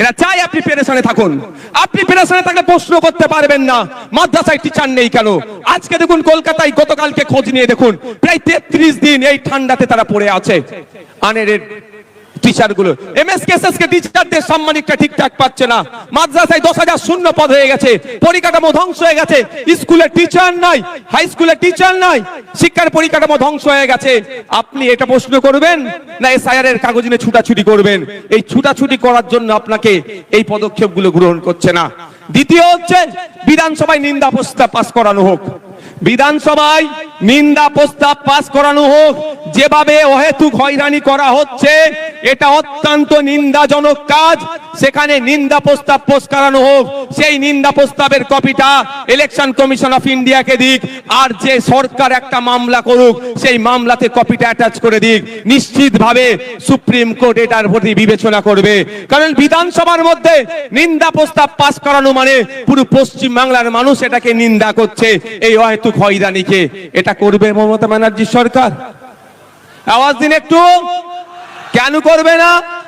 এরা চাই আপনি পেরেশানে থাকুন। আপনি পেরেশানে থাকলে প্রশ্ন করতে পারবেন না। মাদ্রাসায় টিচার নেই কেন? আজকে দেখুন কলকাতায় গতকালকে খোঁজ নিয়ে দেখুন, প্রায় তেত্রিশ দিন এই ঠান্ডাতে তারা পড়ে আছে। আনের টিচারগুলো এমএসকেএসএস কে টিচারদের ঠিকঠাক পাচ্ছে না। মাদ্রাসায় দশ হাজার শূন্য পদ হয়ে গেছে। পরিকাঠামো ধ্বংস হয়ে গেছে। স্কুলে টিচার নাই হাই স্কুলে টিচার নাই, শিক্ষার পরিকাঠামো ধ্বংস হয়ে গেছে। আপনি এটা প্রশ্ন করবেন না এসআইআর এর কাগজ নিয়ে ছুটাছুটি করবেন? এই ছুটাছুটি করার জন্য আপনাকে এই পদক্ষেপগুলো গ্রহণ করছে না। দ্বিতীয় হচ্ছে, বিধানসভায় নিন্দা প্রস্তাব পাস করানো হোক। বিধানসভায় নিন্দা প্রস্তাব পাস করানো হোক, যেভাবে অহেতুক হয়রানি করা হচ্ছে, এটা অত্যন্ত নিন্দাজনক কাজ। সেখানে নিন্দা প্রস্তাব পোষ করানো হোক, সেই নিন্দা প্রস্তাবের কপিটা ইলেকশন কমিশন অফ ইন্ডিয়াকে দিক, আর যে সরকার একটা মামলা করুক, সেই মামলাতে কপিটা অ্যাটাচ করে দিক। নিশ্চিতভাবে সুপ্রিম কোর্ট এটার প্রতি বিবেচনা করবে। কারণ বিধানসভার মধ্যে নিন্দা প্রস্তাব পাস করানো মানে পুরো পশ্চিম বাংলার মানুষ এটাকে নিন্দা করছে, এই অহেতুক হয়রানিকে এটা করবে মমতা ব্যানার্জির সরকার। আওয়াজ দিন একটু। কেন করবে না?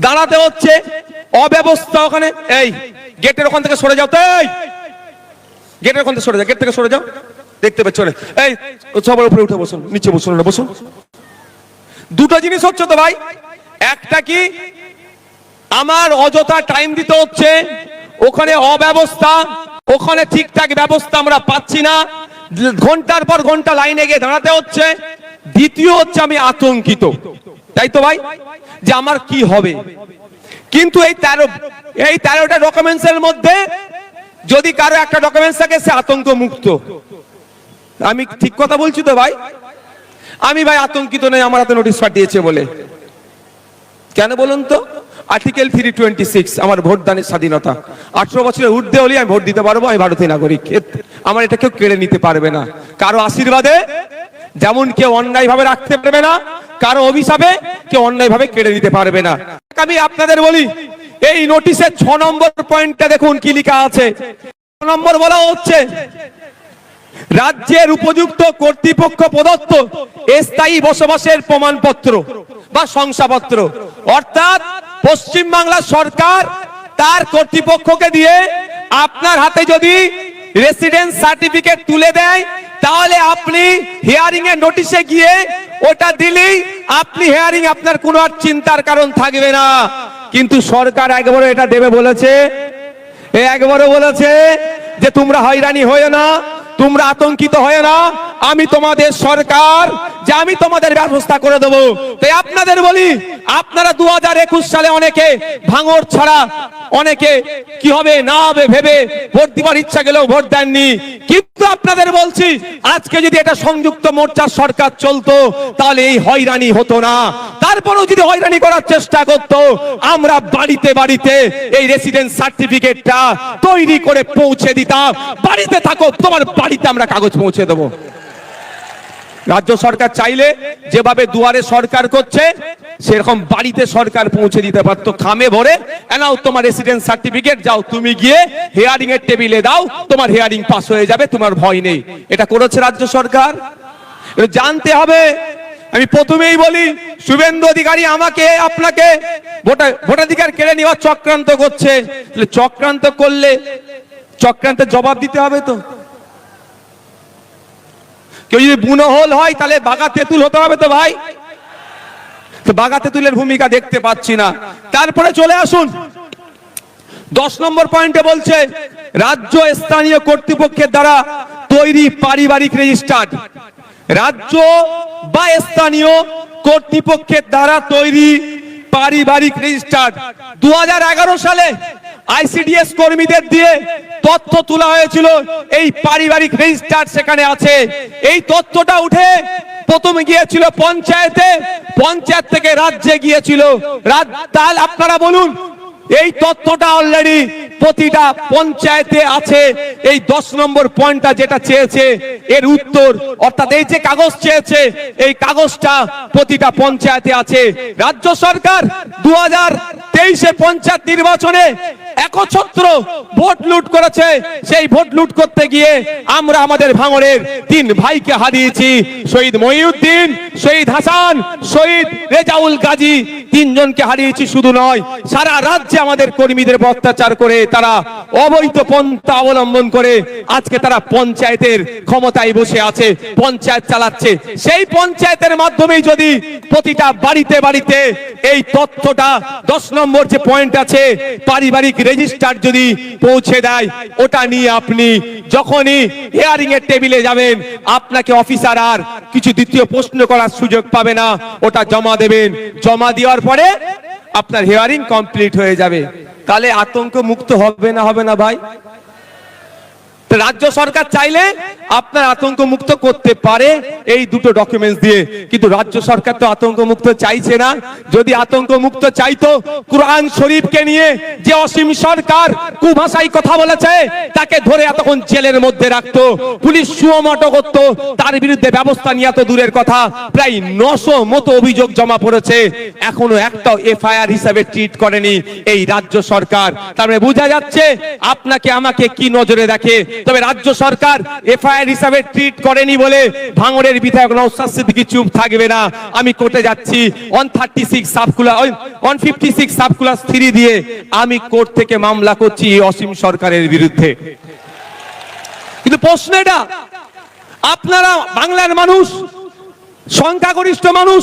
দাঁড়াতে হচ্ছে। অব্যবস্থা ওখানে। এই, গেটের ওখান থেকে সরে যাও তো, এই। গেটের ওখান থেকে সরে যাও, গেট থেকে সরে যাও। দেখতে পাচ্ছ এই, সবার উপরে উঠে বসুন, নিচে বসুন না বসুন। দুটো জিনিস হচ্ছে তো ভাই। একটা কি, আমার অযথা টাইম দিতে হচ্ছে। ওখানে অব্যবস্থা, ওখানে ঠিকঠাক ব্যবস্থা আমরা পাচ্ছি না। ঘণ্টার পর ঘণ্টা লাইনে গিয়ে দাঁড়াতে হচ্ছে। দ্বিতীয় হচ্ছে আমি আতঙ্কিত। তাই তো ভাই? যে আমার কি হবে? কিন্তু এই তেরো, এই তেরোটা ডকুমেন্টস এর মধ্যে যদি কারও একটা ডকুমেন্টস থাকে, সে আতঙ্ক মুক্ত আমি ঠিক কথা বলছি তো ভাই? আমি ভাই আতঙ্কিত নেই, আমার হাতে নোটিশ পাঠিয়েছে বলে। কেন বলুন তো? আর্টিকেল থ্রি টোয়েন্টি সিক্স আমার ভোটদানের স্বাধীনতা। আঠারো বছরের ঊর্ধ্বে হলে আমি ভোট দিতে পারব, আমি ভারতীয় নাগরিক। আমার এটা কেউ কেড়ে নিতে পারবে না। কারও আশীর্বাদে যেমন কেউ অন্যায় ভাবে রাখতে পারবে না কারও অভিশাপে কেউ অন্যায় ভাবে কেড়ে নিতে পারবে না। আমি আপনাদের বলি, এই নোটিশের ছ নম্বর পয়েন্টটা দেখুন কি লেখা আছে। ছ নম্বর বলা হচ্ছে, রাজ্যের উপযুক্ত কর্তৃপক্ষ প্রদত্ত স্থায়ী বসবাসের প্রমাণপত্র বা শংসাপত্র। অর্থাৎ পশ্চিম বাংলা সরকার তার কর্তৃপক্ষকে দিয়ে আপনার হাতে যদি রেসিডেন্স সার্টিফিকেট তুলে দেয় তাহলে আপনি হিয়ারিং এ নোটিশে গিয়ে ওটা দিলেই আপনি হিয়ারিং আপনার কোনো আর চিন্তার কারণ থাকবে না। কিন্তু সরকার একবারও এটা দেবে বলেছে। একবারও বলেছে যে তোমরা হয়রানি হয়ে না। তোমরা আতঙ্কিত হয়ে না, আমি তোমাদের সরকার, যে আমি তোমাদের ব্যবস্থা করে দেবো। তাই আপনাদের বলি, আপনারা দু সালে অনেকে ভাঙর ছাড়া অনেকে কি হবে না হবে ভেবে ভোট দিবার ইচ্ছা গেলেও ভোট দেননি। কিন্তু আপনাদের বলছি, আজকে যদি এটা সংযুক্ত মোর্চার সরকার চলতো, তাহলে এই হয়রানি হতো না। তারপরেও যদি হয়রানি করার চেষ্টা করতো, আমরা বাড়িতে বাড়িতে এই রেসিডেন্স সার্টিফিকেটটা তৈরি করে পৌঁছে দিতাম। বাড়িতে থাকো, তোমার বাড়িতে আমরা কাগজ পৌঁছে দেবো। রাজ্য সরকার চাইলে যেভাবে দুয়ারে সরকার করছে, সেরকম বাড়িতে সরকার পৌঁছে দিতে পারতো। খামে ভরে, এনাও তোমার রেসিডেন্স সার্টিফিকেট যাও তুমি গিয়ে হেয়ারিং এর টেবিলে দাও, তোমার হেয়ারিং পাস হয়ে যাবে, তোমার ভয় নেই। এটা করেছে রাজ্য সরকার। জানতে হবে, আমি প্রথমেই বলি, শুভেন্দু অধিকারী আমাকে, আপনাকে ভোটাধিকার কেড়ে নেওয়ার চক্রান্ত করছে। চক্রান্ত করলে চক্রান্তের জবাব দিতে হবে তো। কেউ যদি হয়, তাহলে বাঘা তেঁতুল হতে হবে তো ভাই। তো বাঘা তেঁতুলের ভূমিকা দেখতে পাচ্ছি না। তারপরে চলে আসুন। দশ নম্বর পয়েন্টে বলছে, রাজ্য স্থানীয় কর্তৃপক্ষের দ্বারা তৈরি পারিবারিক রেজিস্টার্ড রাজ্য বা স্থানীয় কর্তৃপক্ষের দ্বারা তৈরি পারিবারিক রেজিস্টার্ড দু সালে আইসিডিএস কর্মীদের দিয়ে তথ্য তোলা হয়েছিল, এই পারিবারিক রেজিস্টার সেখানে আছে। এই তথ্যটা উঠে প্রথমে গিয়েছিল পঞ্চায়েতে, পঞ্চায়েত থেকে রাজ্যে গিয়েছিল। রাত আপনারা বলুন এই তথ্যটা অলরেডি প্রতিটা পঞ্চায়েতে আছে। এই দশ নম্বর পয়েন্টটা যেটা চেয়েছে, এর উত্তর, অর্থাৎ এই যে কাগজ চেয়েছে, এই কাগজটা প্রতিটা পঞ্চায়েতে আছে। রাজ্য সরকার দু হাজার তেইশে পঞ্চায়েত নির্বাচনে একছত্র ভোট লুট করেছে। সেই ভোট লুট করতে গিয়ে আমরা আমাদের ভাঙড়ের তিন ভাইকে হারিয়েছি। শহীদ মহিউদ্দিন, শহীদ হাসান, শহীদ রেজাউল গাজী, তিনজনকে হারিয়েছি শুধু নয়, সারা রাজ্যে আমাদের কর্মীদের অত্যাচার করে, তারা অবৈধ পন্থা অবলম্বন করে, আজকে তারা পঞ্চায়েতের ক্ষমতায় বসে আছে, পঞ্চায়েত চালাচ্ছে। সেই পঞ্চায়েতের মাধ্যমেই যদি প্রতিটা বাড়িতে বাড়িতে এই তথ্যটা, দশ নম্বর যে পয়েন্ট আছে, পারিবারিক রেজিস্টার যদি পৌঁছে দেয়, ওটা নিয়ে আপনি যখনই হিয়ারিং এর টেবিলে যাবেন, আপনাকে অফিসার আর কিছু দ্বিতীয় প্রশ্ন করার সুযোগ পাবে না, ওটা জমা দেবেন। জমা দেওয়ার পরে আপনার হিয়ারিং কমপ্লিট হয়ে যাবে। তাহলে আতঙ্ক মুক্ত হবে না হবে না ভাই? রাজ্য সরকার চাইলে আপনার আতঙ্ক মুক্ত করতে পারে এই দুটো ডকুমেন্টস দিয়ে। কিন্তু রাজ্য সরকার তো আতঙ্ক মুক্ত চাইছে না। যদি আতঙ্ক মুক্ত চাইতো, কোরআন শরীফকে নিয়ে যে অসীম সরকার কুভাষাই কথা বলেছে, তাকে ধরে এতক্ষণ জেলের মধ্যে রাখতো, পুলিশ সুমটো করতো, তার বিরুদ্ধে ব্যবস্থা নিয়ে এত দূরের কথা। প্রায় নশো মতো অভিযোগ জমা পড়েছে। এখনও একটাও এফআইআর হিসাবে ট্রিট করেনি এই রাজ্য সরকার। তার মানে বোঝা যাচ্ছে, আপনাকে আমাকে কি নজরে দেখে তবে রাজ্য সরকার এফআইআর হিসাবে ট্রিট করেনি বলে ভাঙড়ের বিধায়ক নৌসাদ সিদ্দিকী চুপ থাকবে না। আমি কোর্টে যাচ্ছি। One thirty six subclause one fifty six subclause three দিয়ে আমি কোর্ট থেকে মামলা করছি অসীম সরকারের বিরুদ্ধে। কিন্তু প্রশ্ন এটা, আপনারা বাংলার মানুষ, সংখ্যাগরিষ্ঠ মানুষ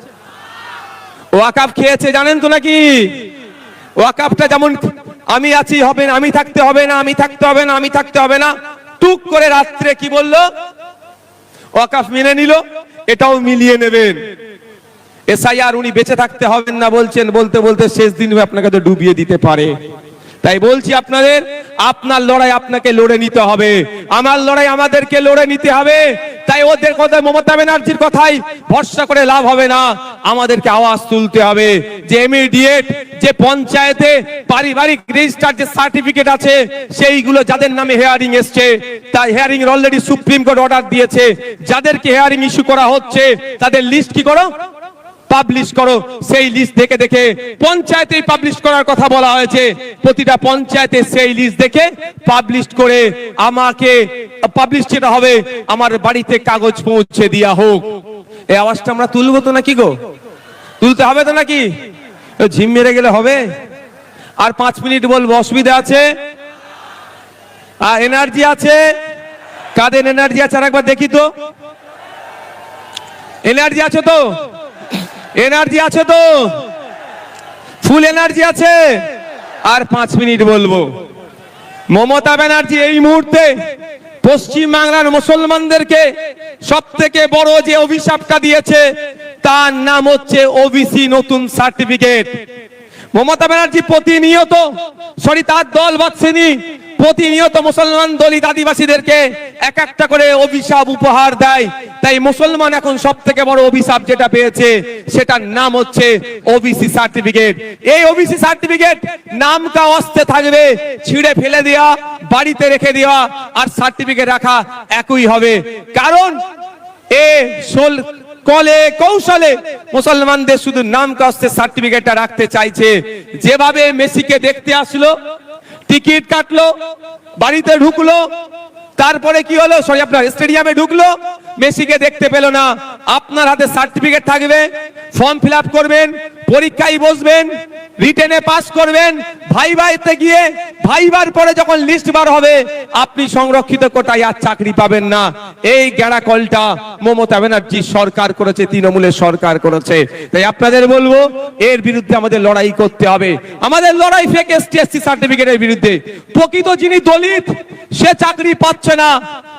ওয়াকাপ খেয়েছে, জানেন তো নাকি? ওয়াকাপটা যেমন আমি আছি, হবে না, আমি থাকতে হবে না, আমি থাকতে হবে না, আমি থাকতে হবে না। টুক করে রাত্রে কি বলল? ওয়াকাফ মেনে নিল, এটাও মিলিয়ে নেবেন। এসআইআর উনি বেঁচে থাকতে হবেন না বলছেন, বলতে বলতে শেষ দিন আপনাকে তো ডুবিয়ে দিতে পারে। তাই বলছি আপনাদের, আপনার লড়াই আপনাকে লড়ে নিতে হবে। আমার লড়াই আমাদেরকে লড়ে নিতে হবে। তাই ওদের কথা, মমতা ব্যানার্জির কথাই ভরসা করে লাভ হবে না। আমাদেরকে আওয়াজ তুলতে হবে। যে ইমিডিয়েট যে পঞ্চায়েতে পারিবারিক রেজিস্টার যে সার্টিফিকেট আছে, সেইগুলো যাদের নামে হেয়ারিং এসছে, তাই hearing already Supreme Court order দিয়েছে। যাদেরকে হেয়ারিং ইস্যু করা হচ্ছে, তাদের লিস্ট কি করো? পাবলিশ করো, সেই লিস্ট দেখে দেখে পঞ্চায়েতে পাবলিশ করার কথা বলা হয়েছে। প্রতিটা পঞ্চায়েতে সেই লিস্ট দেখে পাবলিশ করে আমাকে পাবলিশ যেটা হবে, আমার বাড়িতে কাগজ পৌঁছে দেওয়া হোক। এই আওয়াজটা আমরা তুলবো তো নাকি গো? তুলতে হবে তো নাকি? ঝিম মেরে গেলে হবে। আর পাঁচ মিনিট বলব, অসুবিধা আছে? আর এনার্জি আছে? কাদের এনার্জি আছে? আর একবার দেখি তো। এনার্জি আছে তো? এনার্জি আছে তো? ফুল এনার্জি আছে? আর পাঁচ মিনিট বলব। মমতা ব্যানার্জি এই মুহূর্তে পশ্চিম বাংলার মুসলমানদেরকে সব থেকে বড় যে অভিশাপটা দিয়েছে, তার নাম হচ্ছে ওবিসি নতুন সার্টিফিকেট। মমতা ব্যানার্জি প্রতিনিয়ত, সরি, তার দল বাচ্চেনি প্রতিনিয়ত মুসলমান দলিত আদিবাসীদেরকে এক একটা করে অভিশাপ উপহার দেয়। তাই মুসলমান এখন সব থেকে বড় অভিশাপ যেটা পেয়েছে, সেটার নাম হচ্ছে ওবিসি সার্টিফিকেট এই ওবিসি সার্টিফিকেট নামটা অস্তে থাকবে, ছিঁড়ে ফেলে দেওয়া বাড়িতে রেখে দেওয়া আর সার্টিফিকেট রাখা একই হবে। কারণ এ সোল কলে, কৌশলে মুসলমানদের শুধু নাম কাস্তে সার্টিফিকেটটা রাখতে চাইছে। যেভাবে মেসিকে দেখতে আসলো টিকিট কাটলো বাড়িতে ঢুকলো তারপরে কি হলো? সরি আপনার স্টেডিয়ামে ঢুকলো মেসিকে দেখতে পেল না। আপনার হাতে সার্টিফিকেট থাকবে, ফর্ম ফিল করবেন, পরীক্ষায় বসবেন, রিটেনে পাস করবেন ভাই ভাইতে গিয়ে ভাইবার পরে যখন লিস্ট বার হবে, আপনি সংরক্ষিত কোটায় আর চাকরি পাবেন না। এই গেড়া কলটা মমতা ব্যানার্জি সরকার করেছে, তৃণমূলের সরকার করেছে। তাই আপনাদের বলব, এর বিরুদ্ধে আমাদের লড়াই করতে হবে। আমাদের লড়াই ফেক এসটি এসসি সার্টিফিকেটের বিরুদ্ধে। প্রকৃত যিনি দলিত, সে চাকরি পাচ্ছে না।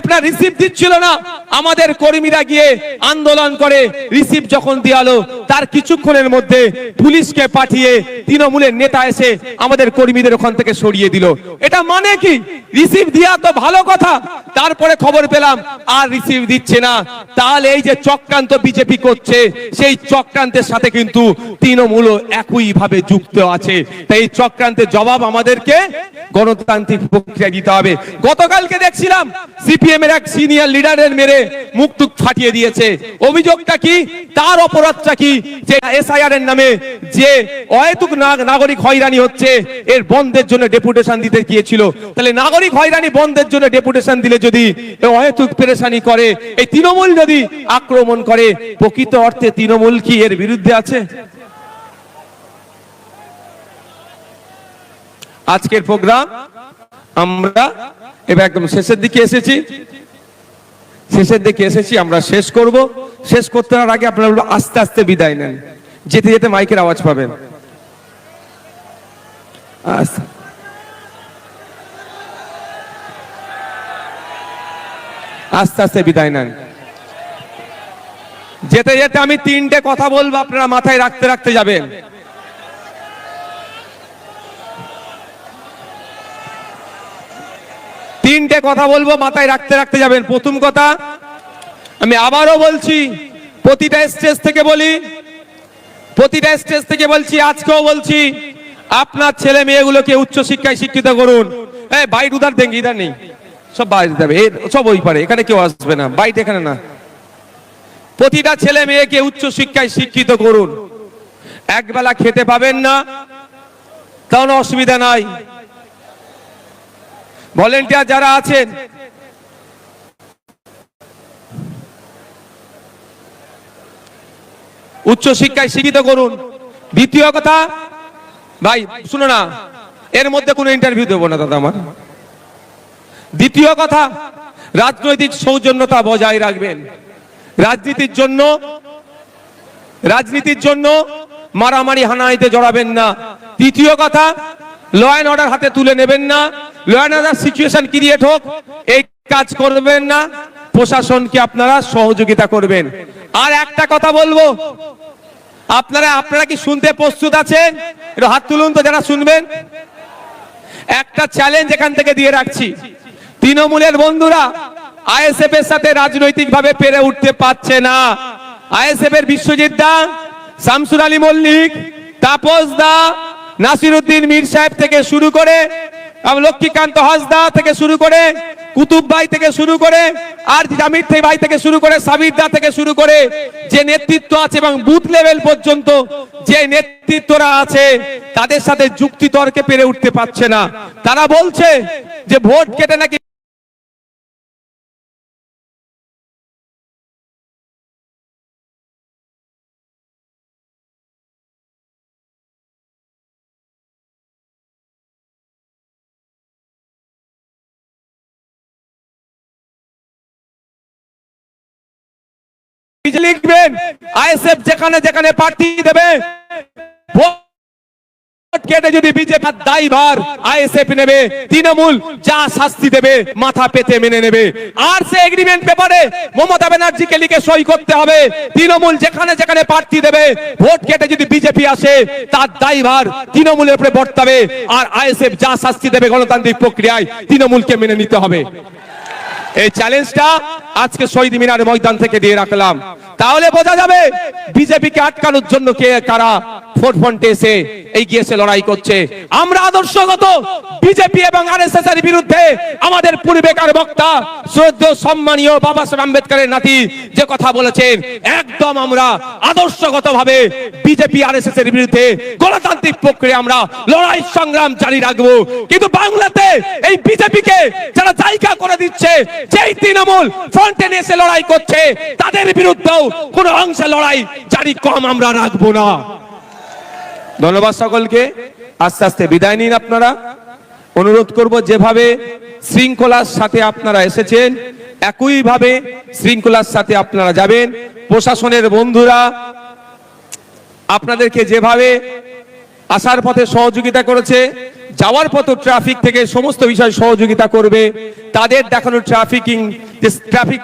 আপনার রিসিভ দিচ্ছিল না, আমাদের কর্মীরা গিয়ে আন্দোলন করে রিসিভ যখন দিয়ালো, তার কিছুক্ষণের মধ্যে পুলিশকে পাঠিয়ে তৃণমূলের নেতা এসে আমাদের কর্মীদের ওখান থেকে সরিয়ে দিল। এটা মানে কি? রিসিভ দিয়া তো ভালো কথা, তারপরে খবর পেলাম, আর রিসিভ দিচ্ছে না। তাহলে এই যে চক্রান্ত বিজেপি করছে, সেই চক্রান্তের সাথে কিন্তু তৃণমূল একই ভাবে যুক্ত আছে। তাই চক্রান্তের জবাব আমাদেরকে গণতান্ত্রিক প্রক্রিয়া দিতে হবে। গতকালকে দেখছিলাম সিপিএম এর এক সিনিয়র লিডারের মেরে মুখ টুক ফাটিয়ে দিয়েছে। অভিযোগটা কি? তার অপরাধটা কি? যে এসআইআর এর নামে যে অহেতুক নাগরিক হয়রানি হচ্ছে, এর বন্ধের জন্য ডেপুটেশন দিতে গিয়েছিল। তাহলে নাগরিক হয়রানি বন্ধের জন্য ডেপুটেশন দিলে যদি এ অহেতুক পেরেশানি করে, এই তৃণমূল যদি আক্রমণ করে, প্রকৃত অর্থে তৃণমূল কি এর বিরুদ্ধে আছে? আজকের প্রোগ্রাম, আমরা এবার একদম শেষের দিকে এসেছি। শেষের দিকে এসেছি, আমরা শেষ করব। শেষ করতে হওয়ার আগে আপনারা আস্তে আস্তে বিদায় নেন। যেতে যেতে মাইকের আওয়াজ পাবেন। আস্তে আস্তে বিদায় নেন। যেতে যেতে আমি তিনটে কথা বলব, আপনারা মাথায় রাখতে রাখতে যাবেন। তিনটে কথা বলব, মাথায় রাখতে রাখতে যাবেন। প্রথম কথা, আমি আবারও বলছি, প্রতিটা স্টেজ থেকে বলি, প্রতিটা স্টেজ থেকে বলছি, আজকেও বলছি, আপনার ছেলে মেয়েগুলোকে উচ্চ শিক্ষায় শিক্ষিত করুন। এই বাইট উধার দেন ইধার নেই। সব বাইরে যাবে সব ওই পারে, এখানে কেউ আসবে না বাইট এখানে না। প্রতিটা ছেলে মেয়েকে উচ্চ শিক্ষায় শিক্ষিত করুন। একবেলা খেতে পাবেন না তাহলে অসুবিধা নাই। ভলেন্টিয়ার যারা আছেন উচ্চ শিক্ষায় শিক্ষিত করুন। দ্বিতীয় কথা, ভাই, শুনো না, এর মধ্যে কোনো ইন্টারভিউ দেবো না, দাদা আমার। দ্বিতীয় কথা, রাজনৈতিক সৌজন্যতা বজায় রাখবেন। রাজনীতির জন্য রাজনীতির জন্য মারামারি হানাহানিতে জড়াবেন না। তৃতীয় কথা ল অ্যান্ড অর্ডার হাতে তুলে নেবেন না। Law and order situation create হোক এই কাজ করবেন না, প্রশাসনকে আপনারা সহযোগিতা করবেন। আর একটা কথা বলব, আপনারা আপনারা কি শুনতে প্রস্তুত আছেন? হাত তুলুন তো, যারা শুনবেন। একটা চ্যালেঞ্জ এখান থেকে দিয়ে রাখছি। তৃণমূলের বন্ধুরা, আইএসএফ এর সাথে রাজনৈতিকভাবে পেরে উঠতে পারছে না। আইএসএফ এর বিশ্বজিৎ দা, শামসুর আলী মল্লিক, তাপস দা, নাসিরুদ্দিন মীর সাহেব থেকে শুরু করে আম লক্ষ্মীকান্ত হাসদা থেকে শুরু করে কুতুব ভাই থেকে শুরু করে আর জামির ভাই থেকে শুরু করে সাবির দা থেকে শুরু করে যে নেতৃত্ব আছে এবং বুথ লেভেল পর্যন্ত যে নেতৃত্বরা আছে, তাদের সাথে যুক্তি তর্কে পেরে উঠতে পারছে না। তারা বলছে যে ভোট কেটে নাকি লিখবেন। আইএসএফ যেখানে যেখানে প্রার্থী কেটে যদি আইএসএফ নেবে, তৃণমূল যা শাস্তি দেবে, মাথা মেনে নেবে। আর সে এগ্রিমেন্ট মমতা ব্যানার্জিকে লিখে সই করতে হবে। তৃণমূল যেখানে যেখানে প্রার্থী দেবে, ভোট কেটে যদি বিজেপি আসে, তার দায়ভার তৃণমূলের উপরে বর্তাবে। আর আইএসএফ যা শাস্তি দেবে গণতান্ত্রিক প্রক্রিয়ায়, তৃণমূলকে মেনে নিতে হবে। এই চ্যালেঞ্জটা আজকে শহীদ মিনার ময়দান থেকে দিয়ে রাখলাম। তাহলে বোঝা যাবে বিজেপিকে আটকানোর জন্য কে, কারা ফোর ফ্রন্টে এসে এগিয়ে এসে লড়াই করছে। আমরা আদর্শগত বিজেপি এবং আরএসএস এর বিরুদ্ধে আমাদের পূর্বেকার বক্তা, শ্রদ্ধেয়, সম্মানীয় বাবা সাহেব আম্বেদকরের নাতি যে কথা বলেছেন, একদম আমরা আদর্শগত ভাবে বিজেপি আরএসএস এর বিরুদ্ধে গণতান্ত্রিক প্রক্রিয়া আমরা লড়াই সংগ্রাম জারি রাখব। কিন্তু বাংলাতে এই বিজেপিকে যারা জায়গা করে দিচ্ছে যেই তৃণমূল ফ্রন্টে এসে লড়াই করছে, তাদের বিরুদ্ধেও কোনো অংশে লড়াই জারি কম আমরা রাখব না। ধন্যবাদ সকলকে। আস্তে আস্তে বিদায় নিন আপনারা। অনুরোধ করব যেভাবে শৃঙ্খলার সাথে আপনারা এসেছেন, একইভাবে শৃঙ্খলার সাথে আপনারা যাবেন। প্রশাসনের বন্ধুরা, আপনাদেরকে যেভাবে আসার পথে সহযোগিতা করেছে যাওয়ার পথ ট্রাফিক থেকে সমস্ত বিষয় সহযোগিতা করবে। তাদের দেখানো ট্রাফিকিং ট্রাফিক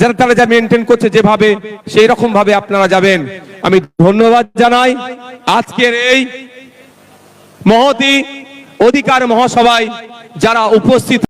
যারা, তারা যা মেনটেন করছে যেভাবে সেই রকম ভাবে আপনারা যাবেন। আমি ধন্যবাদ জানাই। আজকের এই মহতি অধিকার মহাসভায় যারা উপস্থিত